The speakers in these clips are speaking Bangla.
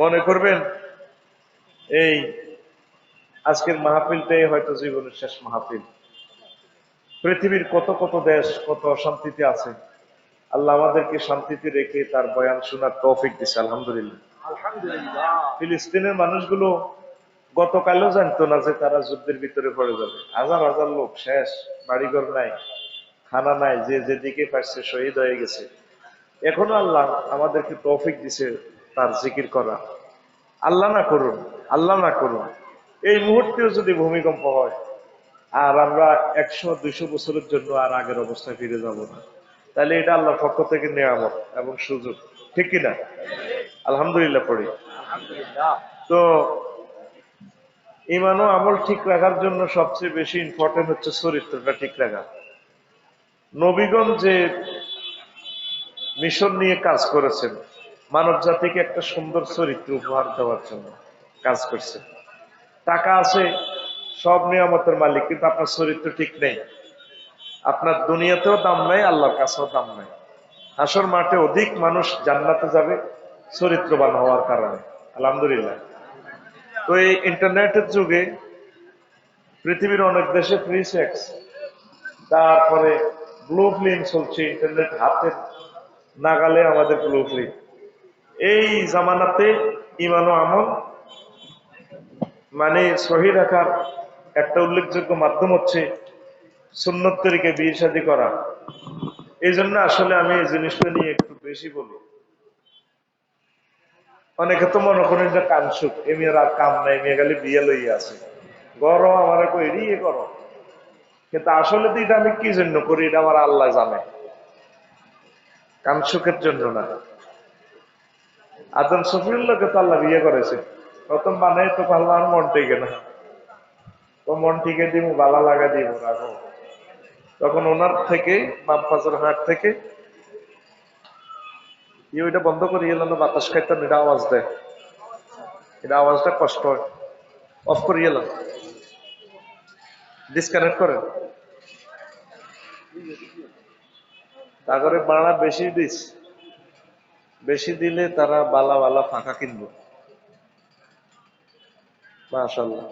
মনে করবেন? এই আজকের মাহফিলটাই হয়তো জীবনের শেষ মাহফিল। পৃথিবীর কত কত দেশ কত অশান্তিতে আছে। আল্লাহ আমাদেরকে শান্তিতে রেখে তার বয়ান শোনার তৌফিক দিছে আলহামদুলিল্লাহ। আলহামদুলিল্লাহ। ফিলিস্তিনের মানুষগুলো গতকালও জানতো না যে তারা যুদ্ধের ভিতরে পড়ে যাবে। হাজার হাজার লোক শেষ বাড়িঘর নাই খানা নাই যে যেদিকে পারছে শহীদ হয়ে গেছে। এখনও আল্লাহ আমাদেরকে তৌফিক দিছে তার জিকির করা। আল্লাহ না করুন, আল্লাহ না করুন। এই মুহূর্তেও যদি ভূমিকম্প হয়, আর আমরা একশো, দুইশো বছরের জন্য আর আগের অবস্থায় ফিরে যাব না। তাহলে এটা আল্লাহর পক্ষ থেকে নেয়ামত এবং সুযোগ। ঠিক কিনা? আলহামদুলিল্লাহ পড়ি। তো ইমান ও আমল ঠিক রাখার জন্য সবচেয়ে বেশি ইম্পর্টেন্ট হচ্ছে চরিত্রটা ঠিক রাখা। নবীগণ যে মিশন নিয়ে কাজ করেছেন মানব জাতিকে একটা সুন্দর চরিত্র উপহার দেওয়ার জন্য কাজ করছে। টাকা আছে, সব নিয়ামতের মালিক, কিন্তু আপনার চরিত্র ঠিক নেই। আপনার দুনিয়াতেও দাম নাই, আল্লাহর কাছেও দাম নাই। হাসর মাঠে অধিক মানুষ জান্নাতে যাবে চরিত্রবান হওয়ার কারণে। আলহামদুলিল্লাহ। তো এই ইন্টারনেটের যুগে পৃথিবীর অনেক দেশে ফ্রি সেক্স তারপরে ব্লু ফিল্ম চলছে, ইন্টারনেট হাতের নাগালে আমাদের ব্লু ফিল্ম এই জামানাতে ইমান আমল মানে সহি রাখার একটা উল্লেখযোগ্য মাধ্যম হচ্ছে সুন্নত তরিকে বিয়ে শাদী করা। এই জন্য আসলে আমি এই জিনিসটা নিয়ে একটু বেশি বলি। অনেকে তো মনে করেন যে কাম সুখ এমিয়ার আর কাম নাই, মেয়ে গেলে বিয়ে লইয়া আছে। গরো আমার ইয়ে করো কিন্তু আসলে তো এটা আমি কি জন্য করি, এটা আমার আল্লাহ জানে। কাম সুখের জন্য না। আদম সফিউল্লাহকে তো আল্লাহ বিয়ে করেছে। প্রথম বানাই তো আল্লাহ আর মন টেকে না। তো মন টিকে দিব বালা লাগা দিব রাখো তখন ওনার থেকে বাম হাট থেকে ই ওইটা বন্ধ করে গেল না বাতাস খাইতাম এটা আওয়াজ দেয়। এটা আওয়াজটা কষ্ট হয়। অফ করে গেলাম ডিসকানেক্ট করেন। তারপরে বাড়া বেশি দিস। বেশি দিলে তারা বালা বালা ফাঁকা কিনবো। মাশাল্লাহ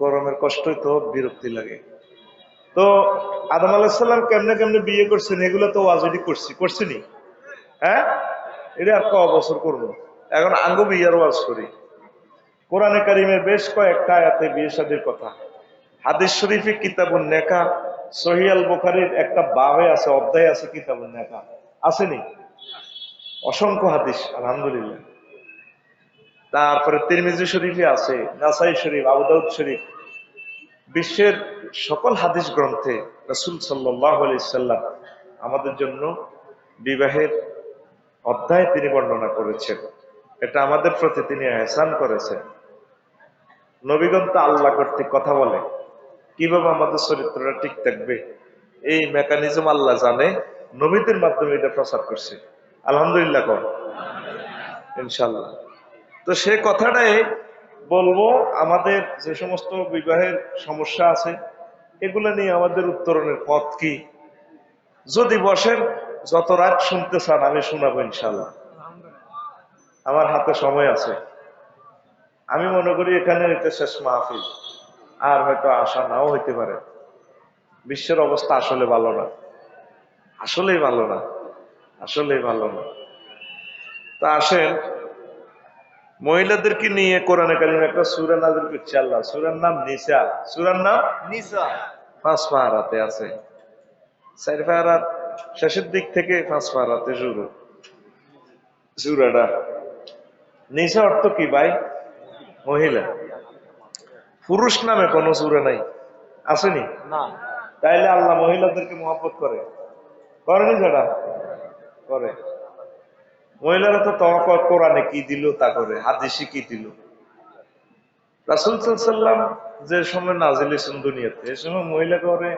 গরমের কষ্টই তো বিরক্তি লাগে। তো আদম আলাহিসাল্লাম কেমনে কেমনে বিয়ে করছেন, এগুলো তো ওয়াজুদি করছি, করছিনি? হ্যাঁ? এটা আর ক বছর করব? এখন আঙ্গ বিয়ার ওয়াজ করি। কোরআনে কারিমের বেশ কয়েকটা আয়াতে বিয়ে শাদীর কথা। হাদিস শরীফে কিতাবুন নেকা সহিয়াল বোখারির একটা বাবে আছে, অধ্যায় আছে কিতাবুন নেকা। আসেনি। অসংখ্য হাদিস, আলহামদুলিল্লাহ। তারপরে তিরমিজি শরীফে আছে, নাসাই শরীফ আবুদাউদ শরীফ। বিশ্বের সকল হাদিস গ্রন্থে রসুল সাল্লাহ সাল্লাম আমাদের জন্য বিবাহের অধ্যায় তিনি বর্ণনা করেছেন। এটা আমাদের প্রতি তিনি আহসান করেছেন। নবীগণ তো আল্লাহ কর্তৃক কথা বলে। কীভাবে আমাদের চরিত্রটা ঠিক থাকবে? এই মেকানিজম আল্লাহ জানে। নবীদের মাধ্যমে এটা প্রচার করছে। আলহামদুলিল্লাহ কর। ইনশাল্লাহ তো সে কথাটাই বলব, আমাদের যে সমস্ত বিবাহের সমস্যা আছে, এগুলো নিয়ে আমাদের উত্তরণের পথ কি? যদি বসেন, যত রাত শুনতে চান, আমি শোনাবো ইনশাল্লাহ আমার হাতে সময় আছে। আমি মনে করি এখানে এটা শেষ মাহফিল। আর হয়তো আশা নাও হইতে পারে। বিশ্বের অবস্থা আসলে ভালো না। আসলেই ভালো না আসলেই ভালো না। তা আসেন মহিলাদেরকে নিয়ে কোরআনে কালিম একটা সুরা নাজিল করছে আল্লাহ। সুরার নাম নিসা। সুরার নাম নিসা। পাঁচ পাহারাতে আছে। চার পাহারার শেষের দিক থেকে পাঁচ পাহারাতে শুরু। সুরাটা। নিসা অর্থ কি ভাই? মহিলা। পুরুষ নামে কোনো সুরা নাই। আসেনি? না। তাইলে আল্লাহ মহিলাদেরকে মহব্বত করে। করেনি সেটা? করে। মহিলারা তো তওয়াক্কুল কোরআনে কি দিল তা করে, হাদিসে কি দিল? রাসুল সাল্লাম যে সময় নাজিল দুনিয়াতে এ সময় মহিলা করে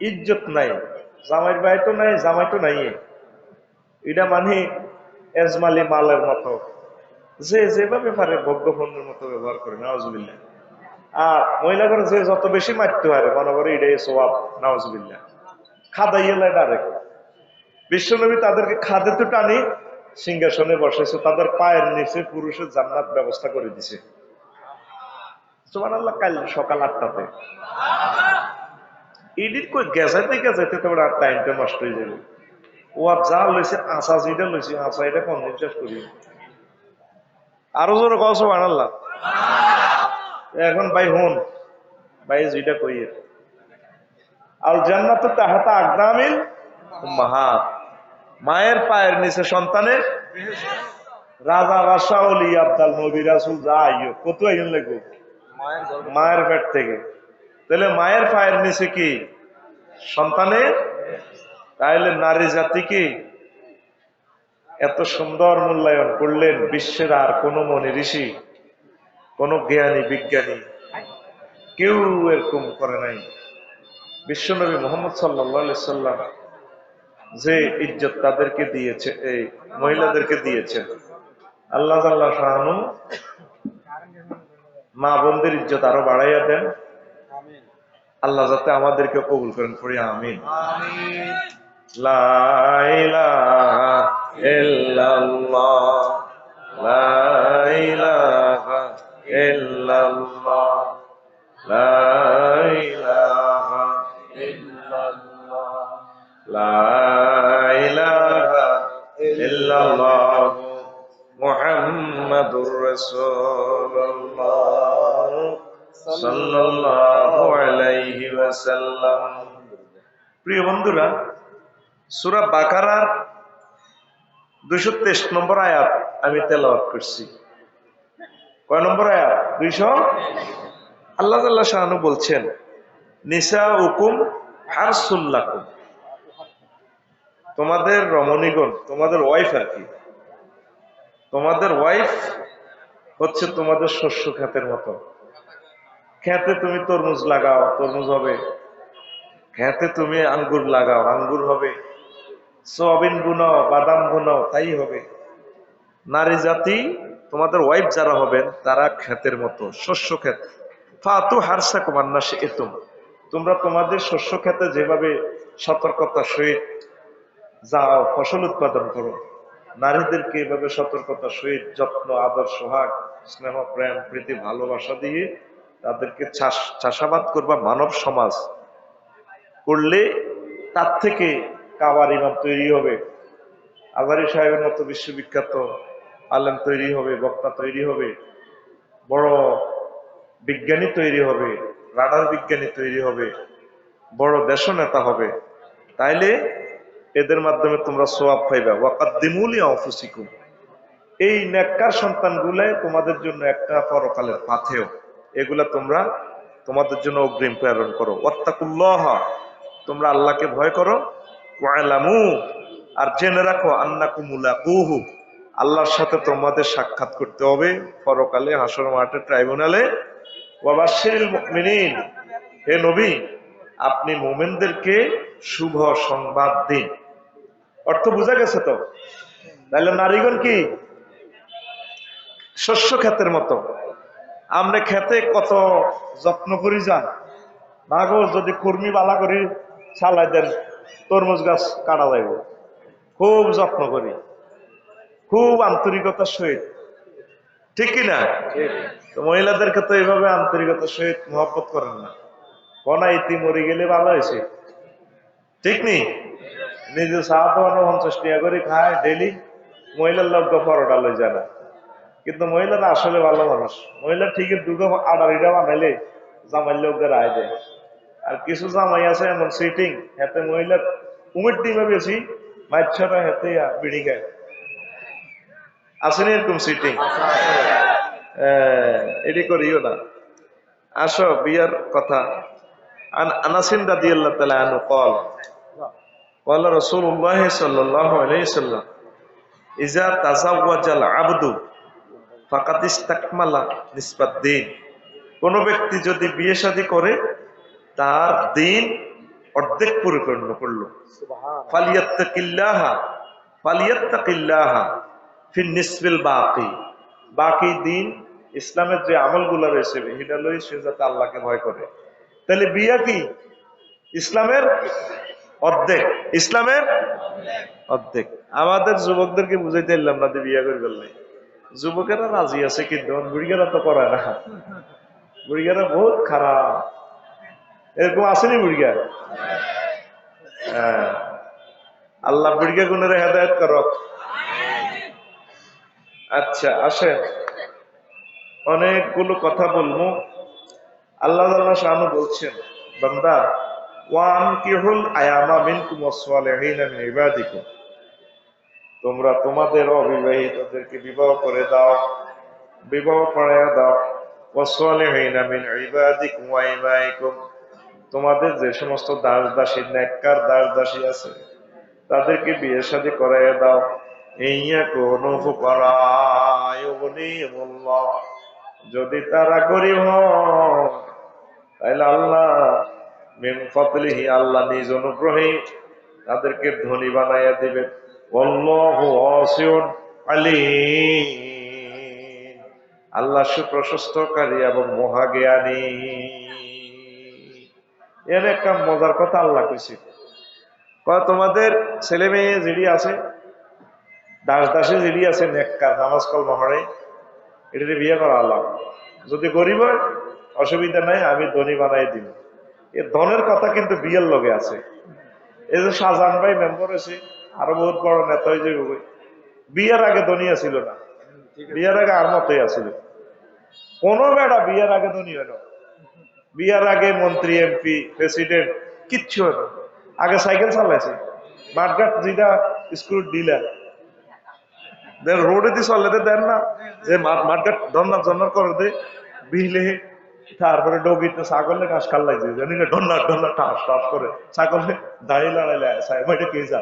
ইজ্জত নাই জামাইর ভাই তো নাই, জামাই তো নাই এটা মানে এজমালি মালের মতো। যে যেভাবে পারে ভোগ্যপণ্যের মতো ব্যবহার করে নওয়াজবিল্লা আর মহিলা করে যে যত বেশি মারতে পারে, মনে করে এটাই সোয়াব নওয়াজবিল্লা খাদাইয়া ডাইরেক্ট বিশ্বনবী তাদেরকে খাদে টানি, সিংহাসনে বসেছে তাদের পায়ের নিচে পুরুষের জান্নাত ব্যবস্থা করে দিছে। সুমান আল্লাহ কাল সকাল আটটাতে। এদিন কই গেছাইতে গেছাইতে তোমার আর টাইমটা নষ্ট হয়ে যাবে। ও আর যা লইছে আশা যেটা লইছে আশা এটা কোনদিন শেষ করি আরও জোরে কও সুমান আল্লাহ এখন ভাই হন, ভাই যেটা কইয়ে আল জান্নাত তাহাতা আকদামিল উম্মাহাত মায়ের পায়ের নিচে সন্তানের রাজা রাসা অলি আব্দাল নবী রাসুল যা আইও কত লাগবে মায়ের মায়ের পেট থেকে। তাহলে মায়ের পায়ের নিচে কি? সন্তানের? তাহলে নারী জাতি কি? এত সুন্দর মূল্যায়ন করলেন বিশ্বের আর কোন মনি ঋষি কোন জ্ঞানী বিজ্ঞানী। কেউ এরকম করে নাই। বিশ্বনবী মোহাম্মদ সাল্লা সাল্লাম যে ইজ্জত তাদেরকে দিয়েছে এই মহিলাদেরকে দিয়েছেন আল্লাহ আল্লাহ শাহানু মা বোনদের ইজ্জত আরও বাড়াইয়া দেন। আল্লাহ যাতে আমাদেরকে কবুল করেন করি আমিন। আমিন। লা ইলাহা ইল্লাল্লাহ লা ইল্লাল্লাহ লা মুহাম্মাদুর রাসূলুল্লাহ সাল্লাল্লাহু আলাইহি ওয়াসাল্লাম প্রিয় বন্ধুরা, সূরা বাকারার 223 নম্বর আয়াত আমি তেলাওয়াত করছি। কয় নম্বর আয়াত? 200 আল্লাহ তাআলা শাহানু বলছেন নিসা হুকুম হারসুল্লাকুম তোমাদের রমণীগণ, তোমাদের ওয়াইফ আর কি তোমাদের ওয়াইফ হচ্ছে তোমাদের শস্য ক্ষেতের মতো। খেতে তুমি তরমুজ লাগাও, তরমুজ হবে। খেতে তুমি আঙ্গুর লাগাও, আঙ্গুর হবে। সোয়াবিন বুনাও বাদাম বুনাও তাই হবে। নারী জাতি, তোমাদের ওয়াইফ যারা হবেন, তারা ক্ষেতের মতো, শস্য ক্ষেত। ফাতু হারসা কুমান্না সে তোমরা তোমাদের শস্য ক্ষেতে যেভাবে সতর্কতা সহিত যাও, ফসল উৎপাদন করো। নারীদেরকে এভাবে সতর্কতা সহিত যত্ন, আদর, সোহাগ, স্নেহ, প্রেম, প্রীতি, ভালোবাসা দিয়ে তাদেরকে চাষ- চাষাবাদ করবা মানব সমাজ করলে তার থেকে কাবার ইমাম তৈরি হবে। আজারি সাহেবের মতো বিশ্ববিখ্যাত আলেম তৈরি হবে, বক্তা তৈরি হবে, বড় বিজ্ঞানী তৈরি হবে, রাডার বিজ্ঞানী তৈরি হবে, বড় দেশ নেতা হবে। তাইলে এদের মাধ্যমে তোমরা সোয়াব পাইবা। ওয়াকাদ্দিমুলি অফুসিকুম এই নেককার সন্তানগুলাই তোমাদের জন্য একটা পরকালের পাথেও এগুলা তোমরা তোমাদের জন্য অগ্রিম প্রেরণ করো। ওয়াত্তাকুল্লাহ। তোমরা আল্লাহকে ভয় করো। ওয়ালামু। আর জেনে রাখো আন্নাকুমুলাকুহু আল্লাহর সাথে তোমাদের সাক্ষাৎ করতে হবে পরকালে, হাসর মাঠে, ট্রাইব্যুনালে। ওয়াবাশিরিল মুমিনিন। হে নবী, আপনি মোমেনদেরকে শুভ সংবাদ দিন। অর্থ বোঝা গেছে তো? তাহলে নারীগণ কি? শস্য ক্ষেতের মতো। আমরা খেতে কত যত্ন করি যান। না যদি কর্মী বালা করি চালাই দেন, তরমুজ গাছ কাটা যাইব। খুব যত্ন করি। খুব আন্তরিকতার সহিত। ঠিক কিনা তো মহিলাদেরকে তো এইভাবে আন্তরিকতার সহিত মহব্বত করেন না। কনা ইতি মরে গেলে ভালো হয়েছে। ঠিক নেই নিজে চা তো পঞ্চাশ টাকা করে খায় ডেলি মহিলার লোক পরোটা লই যায় না কিন্তু মহিলারা আসলে ভালো মানুষ মহিলা ঠিকই দুটো আড়াড়িটা বানাইলে জামাই লোকদের আয় দেয় আর কিছু জামাই আছে এমন সিটিং হাতে মহিলা উমের টিমে বেশি মাইছরা হাতে বিড়ি খায় আসেনি এরকম সিটিং এটি করিও না আসো বিয়ার কথা আন আনাসিন রাদিয়াল্লাহু তাআলা আনহু قال قال رسول الله صلى الله عليه وسلم إذا تزوج العبد فقد استكمل نسبة الدين কোন ব্যক্তি যদি বিয়ে শাদী করে তার দিন অর্ধেক পরিপূর্ণ করলো সুবহান ফালিয়াত্তাকিল্লাহা ফালিয়াত্তাকিল্লাহা ফিন নিসবিল বাকি বাকি দিন ইসলামের যে আমলগুলো রয়েছে সেটা লই সে যাতে আল্লাহকে ভয় করে তাহলে বিয়া কি ইসলামের অর্ধেক। ইসলামের অর্ধেক। আমাদের যুবকদেরকে বুঝাইতে এলাম না যে বিয়ে করে ফেললে যুবকেরা রাজি আছে কিন্তু বুড়িগেরা তো করে না। বুড়িগেরা বহুত খারাপ। এরকম আসেনি বুড়িগা? হ্যাঁ। আল্লাহ বুড়িগা গুণের হেদায়ত করক। আচ্ছা আসেন। অনেকগুলো কথা বলব। আল্লাহ আল্লাহ শাহানু বলছেন, বান্দা তোমরা তোমাদের অবিবাহিতদেরকে বিবাহ করে দাও, বিবাহ করাইয়া দাও। তোমাদের যে সমস্ত দাস দাসী নেককার দাস দাসী আছে, তাদেরকে বিয়ে শাদী করাইয়া দাও। ইয়া ফুকারায়ুগনিহিমুল্লাহ যদি তারা গরিব হয় তাহলে আল্লাহ ফতলিহি আল্লাহ নিজ অনুগ্রহে তাদেরকে ধনী বানাইয়া দিবেন। আল্লাহ সুপ্রশস্তকারী এবং মহাজ্ঞানী। এর একটা মজার কথা আল্লাহ কইছে। তোমাদের ছেলে মেয়ে যেটি আছে, দাস দাসে যেটি আছে, নেককার, নামাজ কল মহড়ে এটাতে বিয়ে করা আল্লাহ। যদি গরিব হয়, অসুবিধা নাই, আমি ধনী বানাই দিব। এ ধনের কথা কিন্তু বিয়ের লগে আছে। এই যে শাহজাহান ভাই মেম্বার আছে আরও বহুত বড় নেতা হয়ে যাবে বিয়ের আগে ধনী ছিল না। বিয়ের আগে আর মতোই আছিল। কোনো বেড়া বিয়ের আগে ধনী হলো বিয়ের আগে মন্ত্রী এমপি প্রেসিডেন্ট, কিচ্ছু হলো আগে সাইকেল চালাইছে। মাঠঘাট যেটা স্কুল ডিলার। দেন রোডে দিয়ে চলে দেন না। যে মাঠ- মাঠঘাট ধন্নার জন্নার করে দে, বিলে তারপরে ডগিতে ছাগলে ঘাস লাগছে জানি না ডন্নার ডন্নার ঠাস ঠাস করে ছাগলে দাঁড়িয়ে লড়াইলে সাইমাইটে কে যা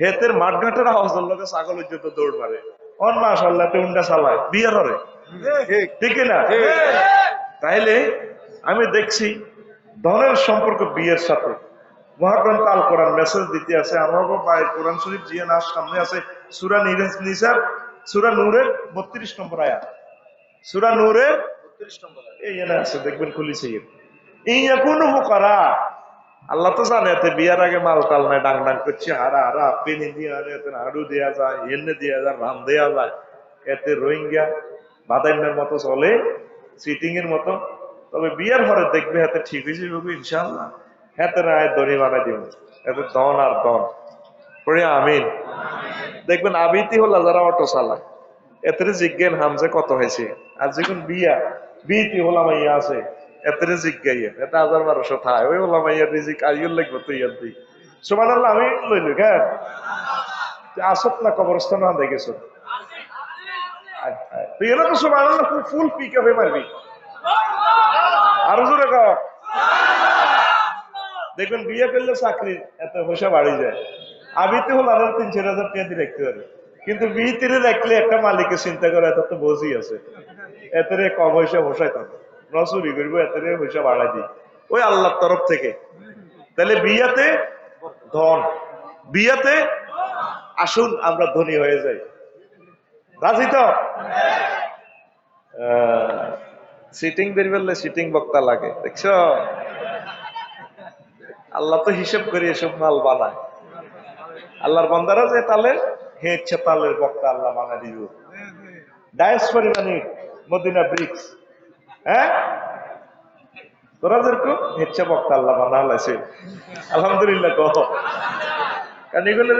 হেতের মাঠঘাটের আওয়াজের লোকে ছাগল উজ্জ্বত দৌড় মারে। অন মাস আল্লাহ উন্ডা চালায় বিয়ার হরে ঠিক না? তাইলে আমি দেখছি ধনের সম্পর্ক বিয়ের সাথে। মহাগ্রন্থ আল কোরআন মেসেজ দিতে আছে, আমার বাইর কোরআন শরীফ জিয়া সামনে আছে, সুরা নিসার, সুরা নূরের বত্রিশ নম্বর আয়াত। সুরা নূরের এই আছে, দেখবেন খুলিছে ইয়া কোন করা আল্লাহ তো জানে এতে বিয়ার আগে মাল টাল নাই, ডাং ডাং করছে, হারা হারা, পেনি দিয়ে এতে হাড়ু দেওয়া যায় এনে দেওয়া যায়, রাম দেওয়া যায়। এতে রোহিঙ্গা বাদাইমের মতো চলে সিটিং এর মতো। তবে বিয়ার ঘরে দেখবে হাতে ঠিক হয়েছে বাবু ইনশাল্লাহ হাতে রায় দড়ি বানাই দিব। এতে দন আর দন। পড়ে আমিন। দেখবেন আবিতি হল যারা অটো চালায় এতে জিজ্ঞেন হামজে কত হয়েছে? আর যখন বিয়া, বিয়েতি হলাম ইয়া আছে এতে জিজ্ঞাইয়া, এটা হাজার বারোশো থায় ওই হলাম ইয়া রিজিক লাগবে তুই আর তুই সুমান আল্লাহ আমি লইলি হ্যাঁ। আসত না কবরস্থান, না তুই এনে তো সুমান আল্লাহ ফুল পিক আপে মারবি। আরও জোরে কর দেখবেন বিয়ে করলে চাকরি এত পয়সা বাড়ি যায়। আবিতে হল আরও তিন চার হাজার টাকা দিয়ে রাখতে পারে। কিন্তু বিয়ে রাখলে একটা মালিকের চিন্তা করে, এত তো বসি আছে। এতে কম পয়সা বসাই থাকে নচুরি করব এতে পয়সা বাড়াই দিই। ওই আল্লাহর তরফ থেকে। তাহলে বিয়াতে ধন, বিয়াতে আসুন, আমরা ধনী হয়ে যাই। রাজি তো? সিটিং বের করলে সিটিং বক্তা লাগে, দেখছ? আল্লাহ তো হিসেব করে এসব মাল বানায়। আল্লাহর বন্দারা যে তালে হে ইচ্ছে তালের বক্তা আল্লাহ পরিমাণে মদিনা ব্রিক্স। হ্যাঁ? তোরা যেরকম বক্তা আল্লাহ হলাইছে আলহামদুলিল্লাহ কহ। কারণ এগুলো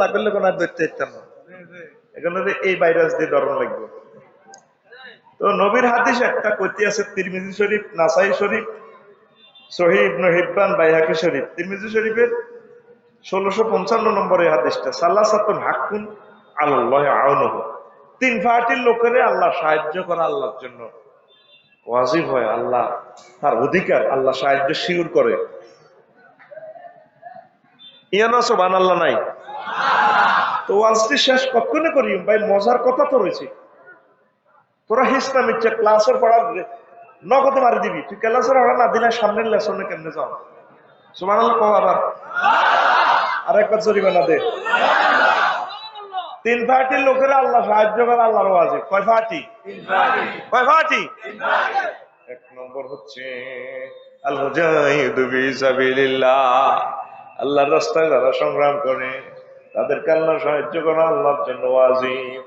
না করলে ধরতে না। এখানে এই ভাইরাস দিয়ে ধরন লাগবে। তো নবীর হাদিস একটা কইতে আছে, তিরমিজি শরীফ, নাসাই শরীফ সহি ইবনে হিব্বান, বাইহাকি শরীফ। তিরমিজি শরীফের ষোলোশো পঞ্চান্ন নম্বরে হাদিসটা আল্লাহ তিন আল্লাহ সাহায্য করা আল্লাহর জন্য। ওয়াজিব হয়, আল্লাহ তার অধিকার আল্লাহ সাহায্য শিউর করে। আল্লাহ নাই? তো ওয়াজটি শেষ কখনো করি ভাই মজার কথা তো রয়েছে। তোরা হিসলাম ইচ্ছা ক্লাসের পড়ার নগদ মারি দিবি। তুই ক্লাসের পড়া না দিলে সামনের লেসনে কেমনে যাও? সুমান আল্লাহ আবার। আর একবার জরিমানা দে। তিন পার্টির লোকেরা আল্লাহ সাহায্য করে আল্লাহর ওয়াজে। কয় পার্টি কয় পার্টি এক নম্বর হচ্ছে আল মুজাহিদু ফি সাবিলিল্লাহ। আল্লাহর রাস্তায় যারা সংগ্রাম করে তাদেরকে আল্লাহ সাহায্য করা আল্লাহর জন্য ওয়াজিব।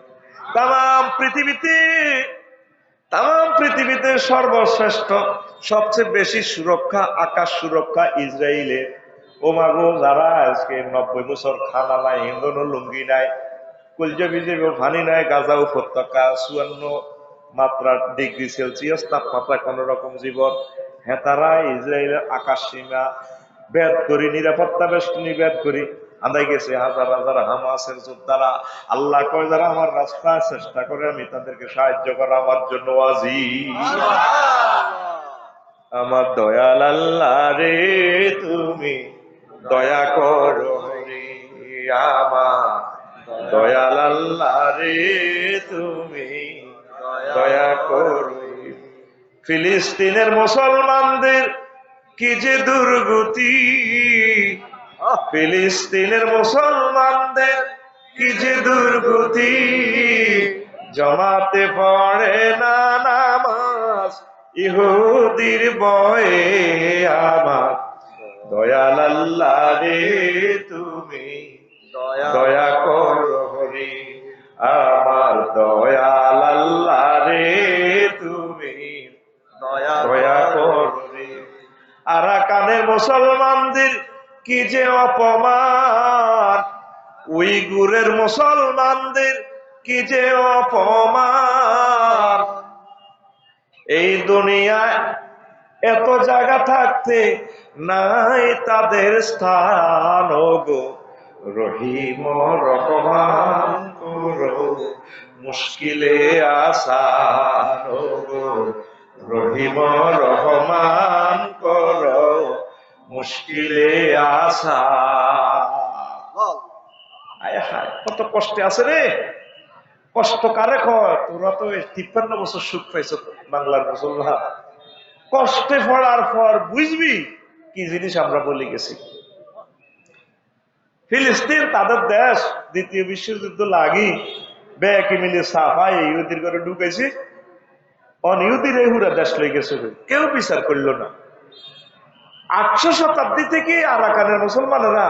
তাম পৃথিবীতে তাম পৃথিবীতে সর্বশ্রেষ্ঠ সবচেয়ে বেশি সুরক্ষা আকাশ সুরক্ষা ইসরায়েলের ও মাগো যারা আজকে নব্বই বছর খানা নাই হিন্দন লুঙ্গি নাই কুলজে বিজেপি ফানি নাই গাজা উপত্যকা চুয়ান্ন মাত্রা ডিগ্রি সেলসিয়াস তাপমাত্রা কোন রকম জীবন হ্যাঁ তারা ইসরায়েলের আকাশ সীমা ভেদ করি নিরাপত্তা বেষ্টনী ভেদ করি আদায় গেছে হাজার হাজার হামাসের যোদ্ধারা। আল্লাহ কয় যারা আমার রাস্তায় চেষ্টা করে আমি তাদেরকে সাহায্য করা আমার জন্য আজি আমার দয়াল আল্লাহ রে তুমি দয়া করো আমার। দয়াল আল্লাহ রে তুমি দয়া করো। ফিলিস্তিনের মুসলমানদের কি যে দুর্গতি। ফিলিস্তিনের মুসলমানদের কি যে দুর্গতি। জমাতে পড়ে না নামাজ, ইহুদির বয়ে আমার। দয়াল আল্লাহ রে তুমি। দয়া করো রে আমার দয়াল আল্লাহ রে তুমি। দয়া করো আরাকানের মুসলমানদের কি যে অপমান। উইগুরের মুসলমানদের কি যে অপমান। এই দুনিয়ায় এত জায়গা থাকতে নাই তাদের স্থান গো রহিম রহমান করো মুশকিলে আসান রহিম রহমান করো মুশকিলে আসা আয় কত কষ্টে আছে রে। কষ্ট কারে কয়? তোরা তো তিপ্পান্ন বছর সুখ পাইছ বাংলার মুসলমান। কষ্টে পড়ার পর বুঝবি কি জিনিস আমরা বলে গেছি। ফিলিস্তিন তাদের দেশ, দ্বিতীয় বিশ্বযুদ্ধ লাগি বেকি মিলে সাফাই ইহুদির করে ঢুকেছি। অন ইহুদির এহুরা দেশ লই গেছে কেউ বিচার করল না। আটশো শতাব্দী থেকে আরাকানের মুসলমানেরা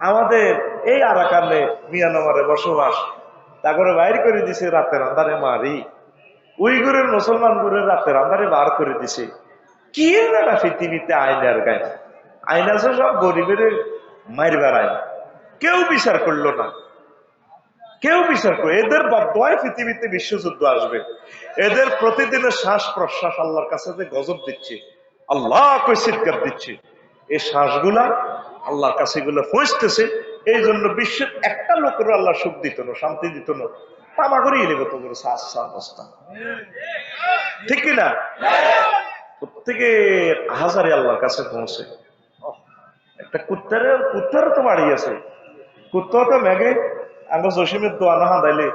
আমাদের এই আরাকানে মিয়ানমারে বসবাস। তারপরে বাইর করে দিছে রাতের আন্ধারে মারি। উইগুরের মুসলমান গুরে রাতের আন্ধারে বার করে দিছে। কি না পৃথিবীতে আইনার গায়ে আইন আছে সব গরিবের মাইর বেড়ায় কেউ বিচার করল না। কেউ বিচার করে এদের বদয় পৃথিবীতে বিশ্বযুদ্ধ আসবে। এদের প্রতিদিনের শ্বাস প্রশ্বাস আল্লাহর কাছে যে গজব দিচ্ছে, আল্লাহ কই চিৎকার দিচ্ছে। এই শ্বাসগুলা আল্লাহর কাছে এগুলো পৌঁছতেছে। এই জন্য বিশ্বের একটা লোকেরও আল্লাহ সুখ দিত না, শান্তি দিত না। তামা করিয়ে নেবে তো করে অবস্থা ঠিক কিনা প্রত্যেকে হাজারে আল্লাহর কাছে পৌঁছে। একটা কুত্তারের কুত্তারও তো বাড়ি আছে। কুত্তা তো মেঘে। আঙ্গ জসিমের দোয়া না হাঁদাইলে,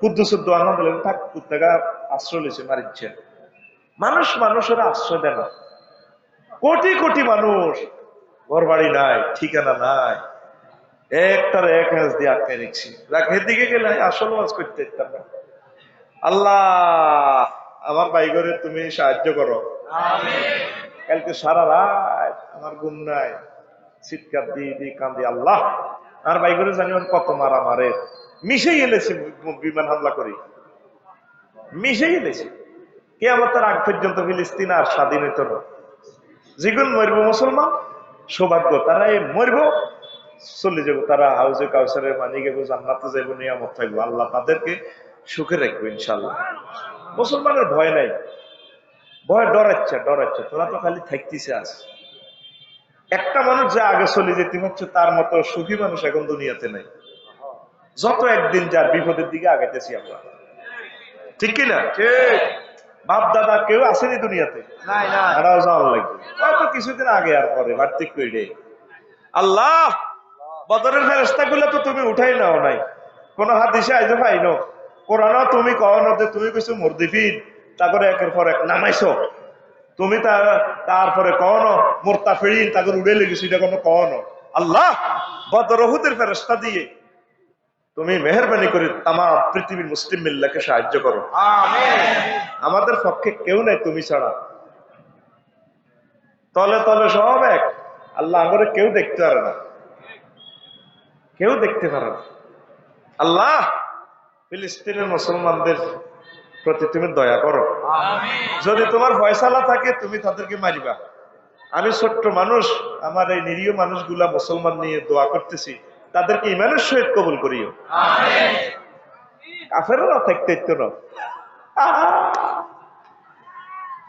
কুদ্দুসের দোয়া না দিলে থাক কুত্তাগা আশ্রয় লিছে, মারিচ্ছে। মানুষ মানুষের আশ্রয় দেয় না। কোটি কোটি মানুষ ঘর বাড়ি নাই, ঠিকানা নাই। একটার এক হাঁস দিয়ে আটকে রেখছি রাখের দিকে গেলে আসল মাছ করতে না। আল্লাহ আমার বাইগরে তুমি সাহায্য করো। কালকে সারা রাত আমার ঘুম নাই। চিৎকার দিয়ে দিয়ে কান্দি আল্লাহ আর বাইগরে জানি কত মারা মারে। মিশেই এলেছি বিমান হামলা করি। মিশেই এলেছি কে আমার তার আগ পর্যন্ত ফিলিস্তিন আর স্বাধীন হইত না। যেগুন মরব মুসলমান সৌভাগ্য তারা এই মরব। চলে যাব তারা হাউজে কাউসারের পানি গেবো জান্নাতে যাব নিয়ামত থাকব। আল্লাহ তাদেরকে সুখে রাখব ইনশাল্লাহ মুসলমানের ভয় নাই। ভয় ডরাচ্ছে ডরাচ্ছে। তোরা তো খালি থাকতেছে আস একটা মানুষ যে আগে চলে যেতে হচ্ছে তার মতো সুখী মানুষ এখন দুনিয়াতে নাই। যত একদিন যার বিপদের দিকে আগাইতেছি আমরা। ঠিক কিনা? বাপ দাদা কেউ আসেনি দুনিয়াতে? তারাও যাওয়ার লাগবে। হয়তো কিছুদিন আগে আর পরে বার্তিক আল্লাহ! বদরের ফেরস্তা গুলো তো তুমি উঠাই নাও নাই। কোন হাত হাদিসে আইজো পাইনো? কোরআন তুমি কও না যে তুমি কিছু মুরদিফিন তারপরে একের পর এক নামাইছো। তুমি তার তারপরে কন মোর্তা ফেড়িন তাকে উড়ে লেগেছি এটা কোনো কন আল্লাহ! বদরহুদের ফেরস্তা দিয়ে তুমি মেহরবানি করে তাম পৃথিবীর মুসলিম মিল্লাকে সাহায্য করো। আমিন। আমাদের পক্ষে কেউ নাই তুমি ছাড়া। তলে তলে সব এক। আল্লাহ আমাদের কেউ দেখতে পারে না। কেউ দেখতে পারে না। আল্লাহ ফিলিস্তিনের মুসলমানদের প্রতি তুমি দয়া করো। যদি তোমার ফয়সালা থাকে তুমি তাদেরকে মারিবা। আমি ছোট্ট মানুষ আমার এই নিরীহ মানুষগুলা মুসলমান নিয়ে দোয়া করতেছি। তাদেরকে ইমানের সহিত কবুল করিও। কাফেরও থাকতে না।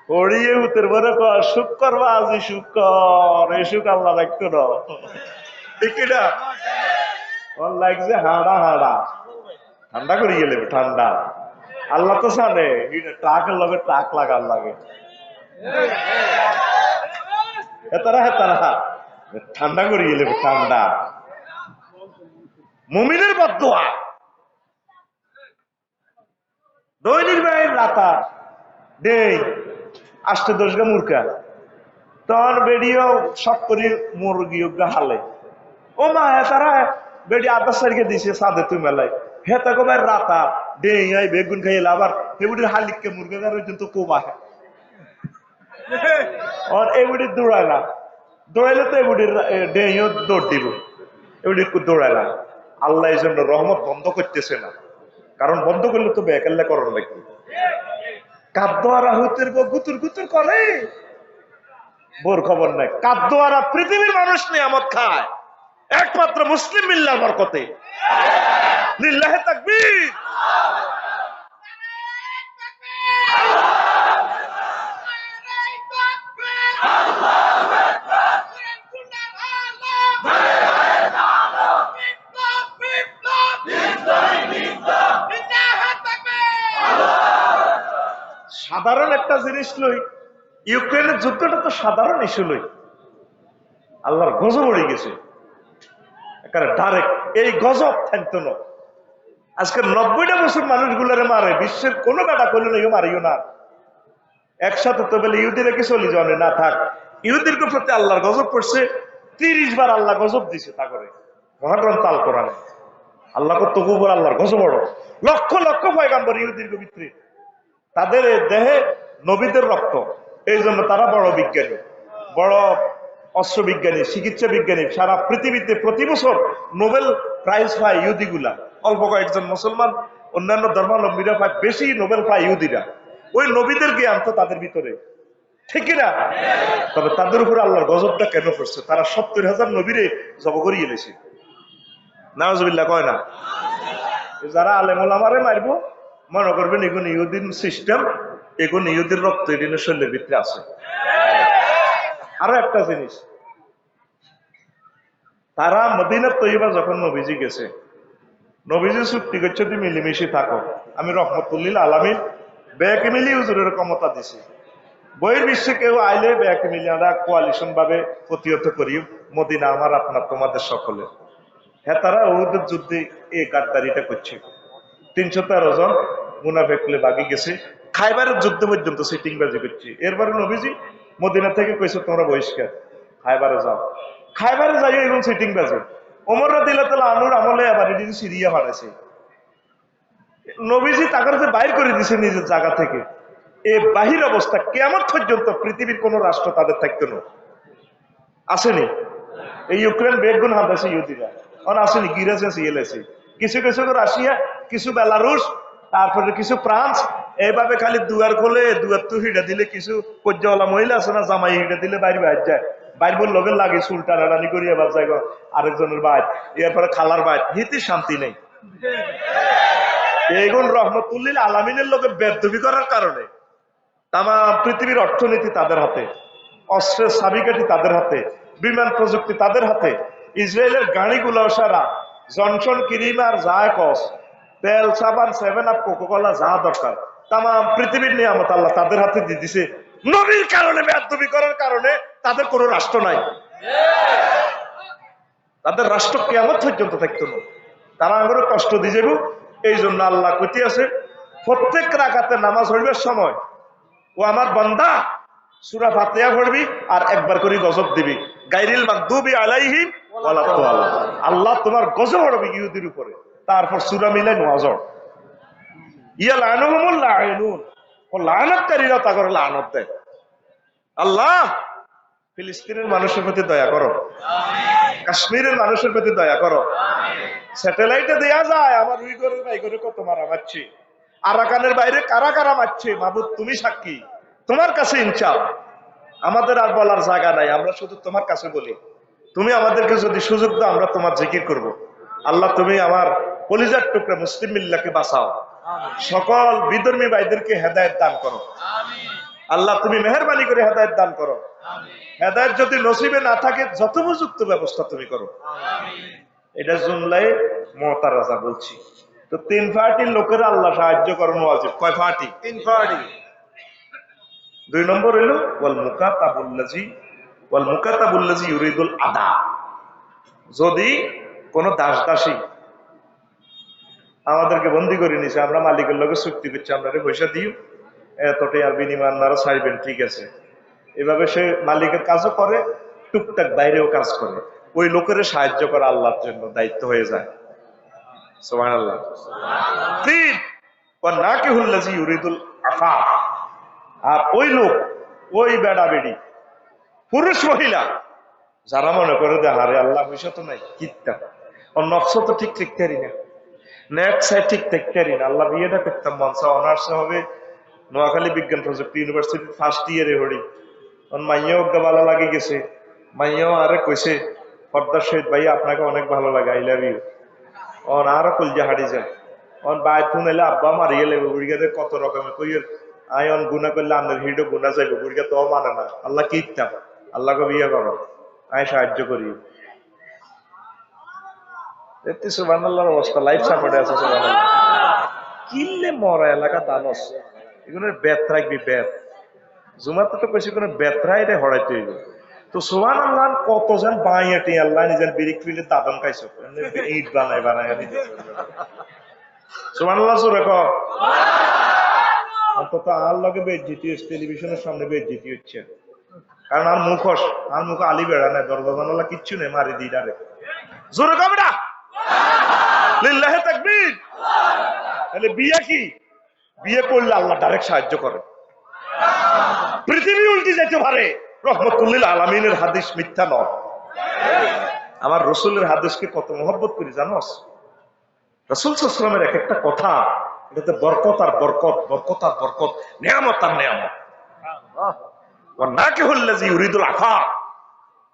পড়িয়ে উতের বলে কর সুখ করবা আজি সুখ কর এই সুখ আল্লাহ রাখতো না। ঠিক না? ওর লাগছে হাড়া হাড়া ঠান্ডা করে গেলে ঠান্ডা আল্লাহ তো লগে লাগার লাগে হেতারা হেতারা ঠান্ডা করে গেলে ঠান্ডা দৈনিক ব্যয়ের রাতা। দেই, আষ্টে দশ গা মুরকা তখন বেডিও সব করি মুরগি হালে। ও মা তারা বেডি আধা সারিকে দিছে, সাদে তুই মেলায় হে তাকে রাতা? আই বেগুন খাইলে আবার হেবুটির হালিককে মুরগা গার পর্যন্ত কোবা আর দৌড়াইলে তো দৌড় দিব। আল্লাহ এই রহমত বন্ধ করতেছে না। কারণ বন্ধ করলে তো বেকাল্লা করার লাগবে। কাদ্য আর গুতুর গুতুর করে। বোর খবর নাই। কাদ্য পৃথিবীর মানুষ নিয়ামত খায়। একমাত্র মুসলিম মিল্লার বরকতে। সাধারণ একটা জিনিস লই, ইউক্রেনের যুদ্ধটা তো সাধারণ ইস্যু লই। আল্লাহর গজব উড়ে গেছে। ডাইরেক্ট এই গজব থাকতো না। আজকে নব্বইটা বছর মানুষগুলারে মারে, বিশ্বের কোনো বেটা করলে না মারিও না। একসাথে তো বলে, ইহুদিরা কি চলে যাবে না, থাক। ইহুদির প্রতি আল্লাহর গজব পড়ছে তিরিশ বার আল্লাহ গজব দিছে তা করে মহাগ্রন্থ আল কোরআনে। আল্লাহ তবু বলে আল্লাহর গজব বড়। লক্ষ লক্ষ পয়গাম্বর ইহুদির ভিতরে তাদের দেহে নবীদের রক্ত। এই জন্য তারা বড় বিজ্ঞানী। বড় অস্ত্র বিজ্ঞানী চিকিৎসা বিজ্ঞানী সারা পৃথিবীতে প্রতি বছর নোবেল প্রাইজ পায় ইহুদিগুলা। অল্প কয়েকজন মুসলমান, অন্যান্য ধর্মাবলম্বীরা পায় বেশি নোবেল পায় ইহুদিরা। ওই নবীদের জ্ঞান তো তাদের ভিতরে। ঠিক না তবে তাদের উপরে আল্লাহর গজবটা কেন করছে তারা সত্তর হাজার নবীরে জব করিয়ে এনেছে নাজবিল্লা কয় না? যারা আলেমুল আমারে মারবো, মনে করবেন এগুলো ইহুদিন সিস্টেম এগুলো ইহুদির রক্ত এদিনের শরীরের ভিতরে আছে। আরও একটা জিনিস। তারা মদিনার তৈবা যখন নবীজি গেছে নবীজি চুক্তি করছে, তুমি মিলিমিশি থাকো। আমি রহমতুল্লিল আলামিন বেয়াকে মিলি হুজুরের ক্ষমতা দিছি। বইয়ের বিশ্বে কেউ আইলে বেয়াকে মিলি আমরা কোয়ালিশন ভাবে প্রতিহত করি। মদিনা আমার, আপনার, তোমাদের সকলে হ্যাঁ তারা ওদের যুদ্ধে এই গাদ্দারিটা করছে। তিনশো তেরো জন মুনাফেকলে বাগি গেছে। খাইবারের যুদ্ধ পর্যন্ত সিটিং বাজি করছে। এরপরে নবীজি মদিনা থেকে কইছে, তোমরা বহিষ্কার, খাইবারে যাও। খাইবারে যাই এবং সিটিং বাজে। ওমর দিলা তালা আনুর আমলে আবার এটি সিরিয়া বাড়াইছে নবীজি তাকে যে বাইর করে দিছে নিজের জায়গা থেকে, এ বাহির অবস্থা কেমন পর্যন্ত পৃথিবীর কোন রাষ্ট্র তাদের থাকতো না। আসেনি। এই ইউক্রেন বেগুন হাত আছে ইহুদিরা। অন আসেনি আছে ইয়েলেছে কিছু কিছু রাশিয়া, কিছু বেলারুশ, তারপরে কিছু ফ্রান্স এইভাবে খালি দুয়ার খোলে, দুয়ার তো হিডা দিলে কিছু পর্যাওয়ালা মহিলা আছে না, জামাই হিডা দিলে বাইরে বাইর যায়। বাইর লগে লাগে চুল টানাটানি করি আবার যাই আরেকজনের বাইর। এরপরে খালার বাইর। হিতে শান্তি নেই। এইগুন রহমতুল্লিল আলামিনের লোকে বেদবি করার কারণে তামা পৃথিবীর অর্থনীতি তাদের হাতে, অস্ত্রের সাবিকাটি তাদের হাতে, বিমান প্রযুক্তি তাদের হাতে, ইসরায়েলের গাড়িগুলো সারা, জনসন ক্রিম আর যা কস, তেল, সাবান, সেভেন আপ, কোকোকলা যা দরকার। তামা পৃথিবীর নিয়ামত আল্লাহ তাদের হাতে দিয়ে দিছে। নবীর কারণে বেদবি করার কারণে তাদের কোনো রাষ্ট্র নাই। তাদের রাষ্ট্র কেমন পর্যন্ত থাকতো না। তারা আঙুরে কষ্ট দিয়ে যাব এই জন্য আল্লাহ কতি আছে, প্রত্যেক রাখাতে নামাজ হইবার সময় ও আমার বন্দা সুরা ফাতেহা পড়বি আর একবার করে গজব দিবি। গাইরিল মাকদুবি আলাইহিম আল্লাহ তোমার গজব হড়বি ইহুদির উপরে। তারপর সুরা মিলাই নজর ইয়া ও লানাতকারীরা তা করে লানত দেয়। আল্লাহ ফিলিস্তিনের মানুষের প্রতি দয়া করো। কাশ্মীরের মানুষের প্রতি দয়া করো। স্যাটেলাইটে দেয়া যায় আমার উইগরের বাইগরে কত মারা মারছে। আরাকানের বাইরে কারা কারা মারছে? তুমি সাক্ষী। তোমার কাছে ইনচাপ। আমাদের আর বলার জায়গা নাই আমরা শুধু তোমার কাছে বলি। তুমি আমাদেরকে যদি সুযোগ দাও আমরা তোমার জিকির করব। আল্লাহ তুমি আমার কলিজার টুকরা মুসলিম মিল্লাকে বাঁচাও। সকল বিধর্মী ভাইদেরকে হেদায়ত দান করো। আল্লাহ তুমি মেহরবানি করে হেদায়ত দান করো। হেদায়ত যদি নসিবে না থাকে যথোপযুক্ত ব্যবস্থা তুমি করো। এটা জুমলাই মমতার রাজা বলছি। তো তিন পার্টির লোকেরা আল্লাহ সাহায্য করানো ওয়াজিব। কয় পার্টি তিন পার্টি দুই নম্বর হইল ওয়াল মুকাতাবুল্লাজি ওয়াল মুকাতাবুল্লাজি ইউরিদুল আদা। যদি কোন দাস দাসী আমাদেরকে বন্দি করে নিছে, আমরা মালিকের লগে চুক্তি করছি আমরা রে পয়সা দিও। এতটাই আর বিনিময় আপনারা চাইবেন, ঠিক আছে। এভাবে সে মালিকের কাজও করে, টুকটাক বাইরেও কাজ করে। ওই লোকের সাহায্য করা আল্লাহর জন্য দায়িত্ব হয়ে যায়। আল্লাহ হুল্লাজি আফা। আর ওই লোক, ওই বেড়া বেড়ি পুরুষ মহিলা, যারা মনে করে যে আল্লাহ, পয়সা তো নাই, কিত্তা? ওর নকশ তো ঠিক পারি না। নেট সাইড ঠিক দেখতে না। আল্লাহ বিয়েটা করতাম মনসা অনার্স হবে নোয়াখালী বিজ্ঞান প্রযুক্তি ইউনিভার্সিটি ফার্স্ট ইয়ারে হরি ওর মাইয়াও ভালো লাগে গেছে। মাইয়াও আরে কইছে পর্দার সহিত ভাই, আপনাকে অনেক ভালো লাগে আই লাভ ইউ অন আরও কলজা হাড়ি যায়। অন বাই তুন এলে আব্বা মারিয়ে লেবে বুড়িগাতে কত রকমের কইয়ের। আই অন গুনা করলে আন্নের হিডো গুনা যাইবে, বুড়িগা তো মানে না। আল্লাহ কি ইচ্ছা? আল্লাহকে বিয়ে করো। আয় সাহায্য দেখতে সুবহানাল্লাহর অবস্থা লাইফ সাপোর্টে আছে মরা এলাকা দানস এগুলোর বেত জুমাতে তো রে, হড়াইতে হইব। তো কতজন আল্লাহ নিজের বিরিক ফিলে ইট বানাই বানাই সুরে অন্তত আর লগে হচ্ছে, টেলিভিশনের সামনে বেজ্জিতি হচ্ছে। কারণ আর মুখোশ, আর মুখ আলি বেড়া নাই, দরজা জানালা কিচ্ছু নেই, মারি দিই ডারে জোরে কবে না! লিল্লাহে তাকবীর। তাহলে বিয়ে কি? বিয়ে করলে আল্লাহ ডাইরেক্ট সাহায্য করে। পৃথিবী যেতে পারে। রহমতুল্লিল আলমিনের হাদিস মিথ্যা নয়। আমার রসুলের হাদিসকে কত মহব্বত করি জানোস রসুল সাল্লামের এক একটা কথা, এটাতে বরকত আর বরকত বরকত আর বরকত, নিয়ামত আর নিয়ামত। নাকে হল্লাজি ইউরিদুল আফা।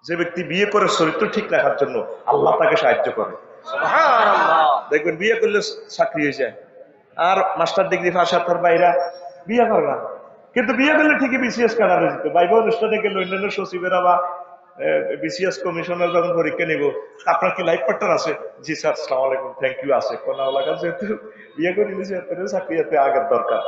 যে ব্যক্তি বিয়ে করে চরিত্র ঠিক রাখার জন্য আল্লাহ তাকে সাহায্য করে। দেখবেন বিয়ে করলে চাকরি হয়ে যায়। আর মাস্টার ডিগ্রি পাশ তার বাইরা বিয়ে করে না। কিন্তু বিয়ে করলে ঠিকই বিসিএস কাটানো যেত বাইব অনুষ্ঠানে গেলে অন্যান্য সচিবেরা বা বিসিএস কমিশনার যখন পরীক্ষা নিব, আপনার কি লাইফ পার্টনার আছে? জি স্যার সালাম আলাইকুম। থ্যাংক ইউ আছে। কোন যেহেতু বিয়ে করে নিয়েছে চাকরি যাতে আগের দরকার।